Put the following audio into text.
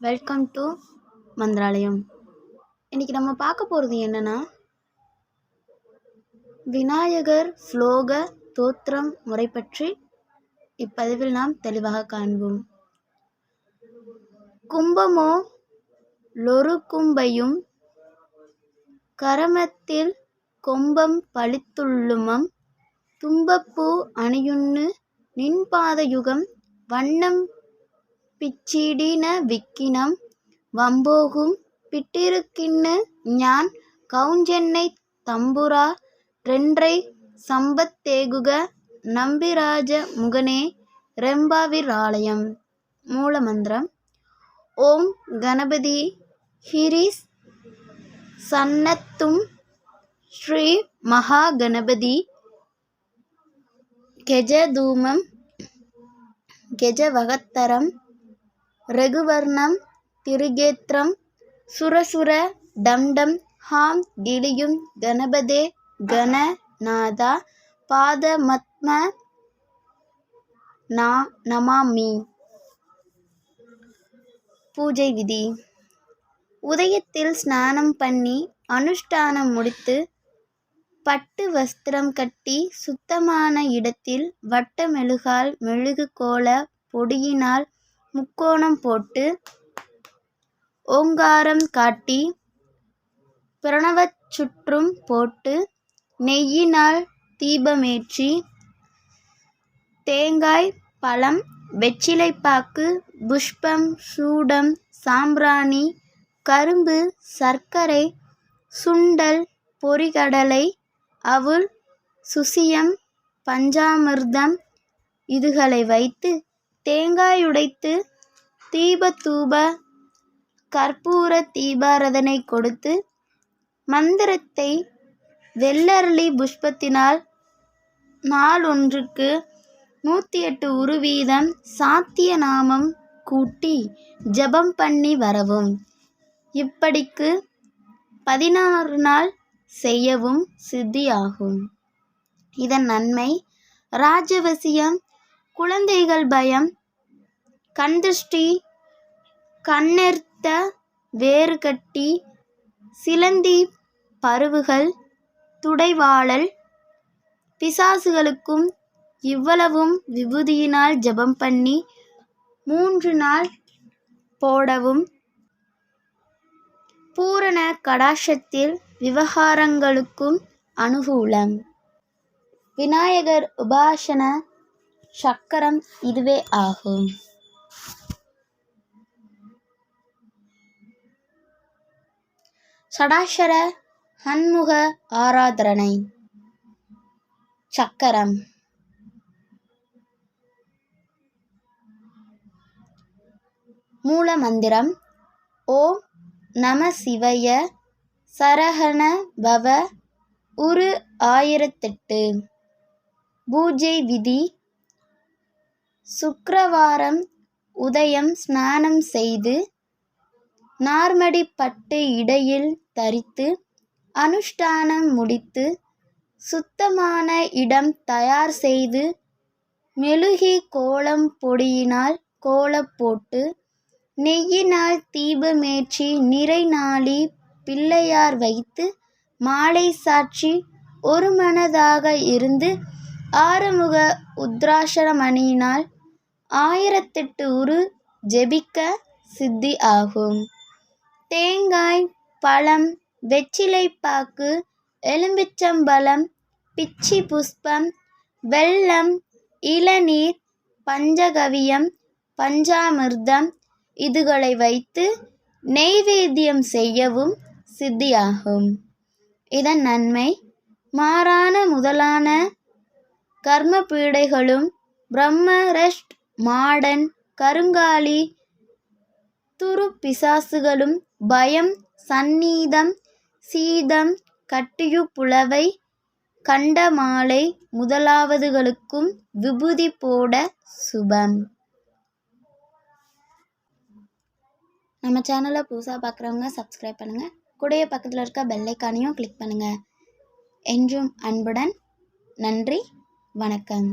Welcome to Mantralayam இன்றைக்கி நம்ம பார்க்க போகிறது என்னென்னா விநாயகர் ஸ்லோக தோத்திரம் முறை பற்றி இப்பதிவில் நாம் தெளிவாக காண்போம். கும்பமோ லொரு கும்பையும் கரமத்தில் கொம்பம் பழித்துள்ளுமம் தும்பப்பூ அணியுண்ணு நின்பாதயுகம் வண்ணம் பிச்சிடின விக்கினம் வம்போகும் பிட்டிருக்கின்னு ஞான் கவுஞ்சென்னை தம்புரா ரென்றை சம்பத்தேகுக நம்பிராஜ முகனே ரெம்பாவிராலயம் மூலமந்திரம். ஓம் கணபதி ஹிரிஸ் சன்னத்தும் ஸ்ரீ மகா கணபதி கெஜதூமம் கெஜவகத்தரம் ரகுவர்ணம் திரிகேத்ரம் சுரசுர டம்டம் ஹாம் கிளியும் கணபதே கணநாதா பாதமத்ம நா நமாமி. பூஜை விதி. உதயத்தில் ஸ்நானம் பண்ணி அனுஷ்டானம் முடித்து பட்டு வஸ்திரம் கட்டி சுத்தமான இடத்தில் வட்ட மெழுகால் மெழுகு கோல பொடியினால் முக்கோணம் போட்டு ஓங்காரம் காட்டி பிரணவச் சுற்றும் போட்டு நெய்யினால் தீபமேற்றி தேங்காய் பழம் வெற்றிலைப்பாக்கு புஷ்பம் சூடம் சாம்பிராணி கரும்பு சர்க்கரை சுண்டல் பொரிகடலை அவுள் சுசியம் பஞ்சாமிர்தம் இதுகளை வைத்து தேங்காய் உடைத்து தீபதூப கற்பூர தீபாரதனை கொடுத்து மந்திரத்தை வெள்ளரளி புஷ்பத்தினால் நாள் ஒன்றுக்கு நூற்றி எட்டு உருவீதம் சாத்திய நாமம் கூட்டி ஜபம் பண்ணி வரவும். இப்படிக்கு பதினாறு நாள் செய்யவும் சித்தியாகும். இதன் நன்மை ராஜவசியம் குழந்தைகள் பயம். கண்திருஷ்டி கண்ணெர்த்த வேறு கட்டி சிலந்தி பருவுகள் துடைவாளல். பிசாசுகளுக்கும் இவ்வளவும் விபூதியினால் ஜபம் பண்ணி மூன்று நாள் போடவும். பூரண கடாஷத்தில் விவகாரங்களுக்கும் அனுகூலம். விநாயகர் உபாசன சக்கரம் இதுவே ஆகும். சடாசர ஹன்முக ஆராதனை சக்கரம். மூல மந்திரம் ஓம் நம சிவய சரஹண பவ உரு ஆயிரத்தெட்டு. பூஜை விதி சுக்கிரவாரம் உதயம் ஸ்நானம் செய்து நார்மடி பட்டு இடையில் தரித்து அனுஷ்டானம் முடித்து சுத்தமான இடம் தயார் செய்து மெழுகி கோலம் பொடியினால் கோலம் போட்டு நெய்யினால் தீபமேற்றி நிறை நாளி பிள்ளையார் வைத்து மாலை சாட்சி ஒரு மனதாக இருந்து ஆறுமுக உத்ராஷரமணியினால் ஆயிரத்தெட்டு உரு ஜெபிக்க சித்தி ஆகும். தேங்காய் பழம் வெற்றிலைப்பாக்கு எலும்பிச்சம்பழம் பிச்சி புஷ்பம் வெல்லம் இளநீர் பஞ்சகவியம் பஞ்சாமிர்தம் இதுகளை வைத்து நெய்வேத்தியம் செய்யவும் சித்தியாகும் இதன் நன்மை மாறான முதலான கர்ம பீடைகளும் பிரம்மரஷ்ட் மாடன் கருங்காலி துருப்பிசாசுகளும் பயம் சந்நீதம் சீதம் கட்டியுப்புலவை கண்டமாலை முதலாவதுகளுக்கும் விபூதி போட சுபம். நம்ம சேனலை புதுசாக பார்க்குறவங்க சப்ஸ்கிரைப் பண்ணுங்கள் கூடைய பக்கத்தில் இருக்க பெல்லைக்கானையும் கிளிக் பண்ணுங்கள் என்றும் அன்புடன் நன்றி வணக்கம்.